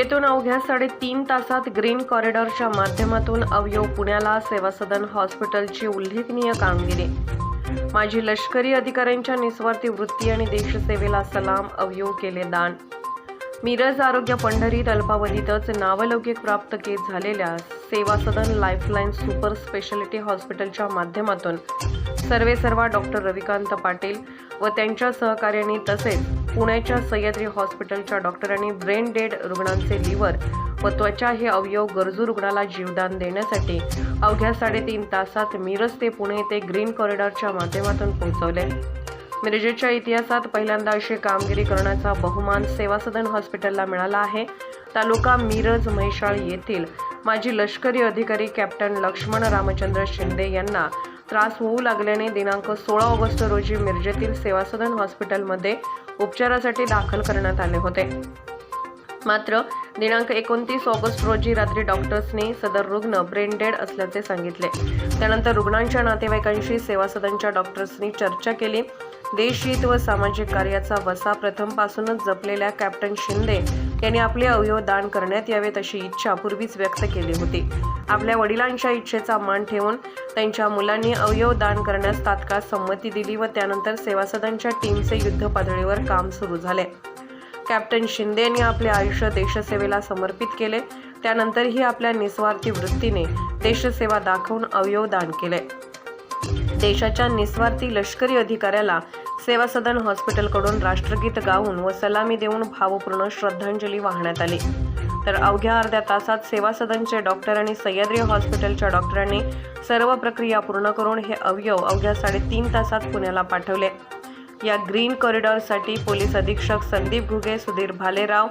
मिरजेतून अवघ्या साडेतीन तासात ग्रीन कॉरिडॉरच्या माध्यमातून अवयव पुण्याला सेवा सदन हॉस्पिटलची उल्लेखनीय कामगिरी. माजी लष्करी अधिकाऱ्यांच्या निस्वार्थी वृत्ती आणि देशसेवेला सलाम अवयव केले दान. मिरज आरोग्य पंढरीत अल्पावधीतच नावलौकिक प्राप्त केस झालेल्या सेवा सदन लाईफलाईन सुपर स्पेशालिटी हॉस्पिटलच्या माध्यमातून सर्वे सर्वा डॉक्टर रविकांत पाटील व त्यांच्या सहकार्यांनी तसेच पुण्याच्या सह्याद्री हॉस्पिटलच्या डॉक्टरांनी ब्रेन डेड रुग्णांचे लिव्हर व त्वचा हे अवयव गरजू रुग्णाला जीवदान देण्यासाठी अवघ्या साडेतीन तासात मिरज ते पुणे ते ग्रीन कॉरिडॉरच्या माध्यमातून पोहोचवले. मिरजेच्या इतिहासात पहिल्यांदा अशी कामगिरी करण्याचा बहुमान सेवा सदन हॉस्पिटलला मिळाला आहे. तालुका मिरज म्हैसाळ येथील माजी लष्करी अधिकारी कॅप्टन लक्ष्मण रामचंद्र शिंदे यांना त्रास होऊ लागल्याने दिनांक सोळा ऑगस्ट रोजी मिरजेतील सेवा सदन हॉस्पिटलमध्ये उपचारासाठी दाखल करण्यात आले होते. मात्र दिनांक एकोणतीस ऑगस्ट रोजी रात्री डॉक्टर्सनी सदर रुग्ण ब्रेनडेड असल्याचे सांगितले. त्यानंतर रुग्णांच्या नातेवाईकांशी सेवा सदनच्या डॉक्टर्सनी चर्चा केली. देशहित व सामाजिक कार्याचा वसा प्रथमपासूनच जपलेल्या कॅप्टन शिंदे यांनी आपले अवयव दान करण्यात यावेत अशी इच्छा पूर्वीच व्यक्त केली होती. आपल्या वडिलांच्या इच्छेचा मान ठेवून त्यांच्या मुलांनी अवयव दान करण्यास तात्काळ संमती दिली व त्यानंतर सेवासदनच्या टीमचे युद्ध पातळीवर काम सुरू झाले. कॅप्टन शिंदे यांनी आपले आयुष्य देशसेवेला समर्पित केले. त्यानंतरही आपल्या निस्वार्थी वृत्तीने देशसेवा दाखवून अवयव दान केले. देशाच्या निस्वार्थी लष्करी अधिकाऱ्याला सेवा सदन हॉस्पिटलकडून राष्ट्रगीत गाऊन व सलामी देऊन भावपूर्ण श्रद्धांजली वाहण्यात आली. तर अवघ्या अर्ध्या तासात सेवा सदनचे डॉक्टर आणि सह्याद्री हॉस्पिटलच्या डॉक्टरांनी सर्व प्रक्रिया पूर्ण करून हे अवयव अवघ्या साडेतीन तासात पुण्याला पाठवले. या ग्रीन कॉरिडॉरसाठी पोलीस अधीक्षक संदीप घुगे सुधीर भालेराव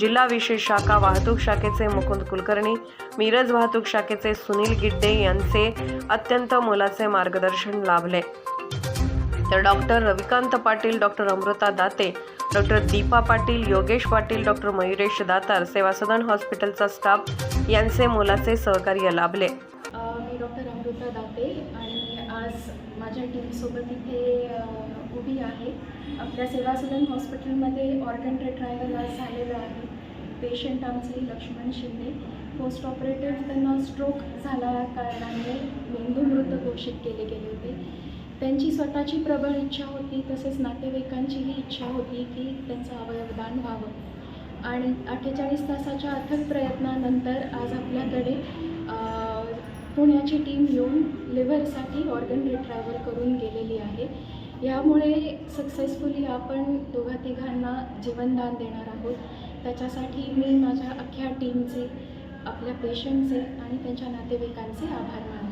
जिल्हा विशेष शाखा वाहतूक शाखेचे मुकुंद कुलकर्णी मिरज वाहतूक शाखेचे सुनील गिड्डे यांचे अत्यंत मोलाचे मार्गदर्शन लाभले. तर doctor Ravikant Patil doctor Amruta Date doctor Deepa Patil Yogesh Patil doctor Mayuresh Datar Seva Sadan हॉस्पिटलचा स्टाफ यांचे मोलाचे सहकार्य लाभले. मी डॉक्टर अमृता दाते आणि आज माझ्या टीमसोबत इथे उभी आहे. आपल्या सेवा सदन हॉस्पिटलमध्ये ऑर्गन रिट्रायवल आज झालेलं आहे. पेशंट आमचे लक्ष्मण शिंदे. पोस्ट ऑपरेटिव्ह त्यांना स्ट्रोक झाल्या कारणाने मेंदू मृत घोषित केले गेले होते. त्यांची स्वतःची प्रबळ इच्छा होती तसेच नातेवाईकांचीही इच्छा होती की त्यांचं अवयवदान व्हावं. आणि अठ्ठेचाळीस तासाच्या अथक प्रयत्नानंतर आज आपल्याकडे पुण्याची टीम येऊन लिव्हरसाठी ऑर्गन रिट्रायवल करून गेलेली आहे. यामुळे सक्सेसफुली आपण दोघा तिघांना जीवनदान देणार आहोत. त्याच्यासाठी मी माझ्या अख्ख्या टीमचे आपल्या पेशंटचे आणि त्यांच्या नातेवाईकांचे आभार मानतो.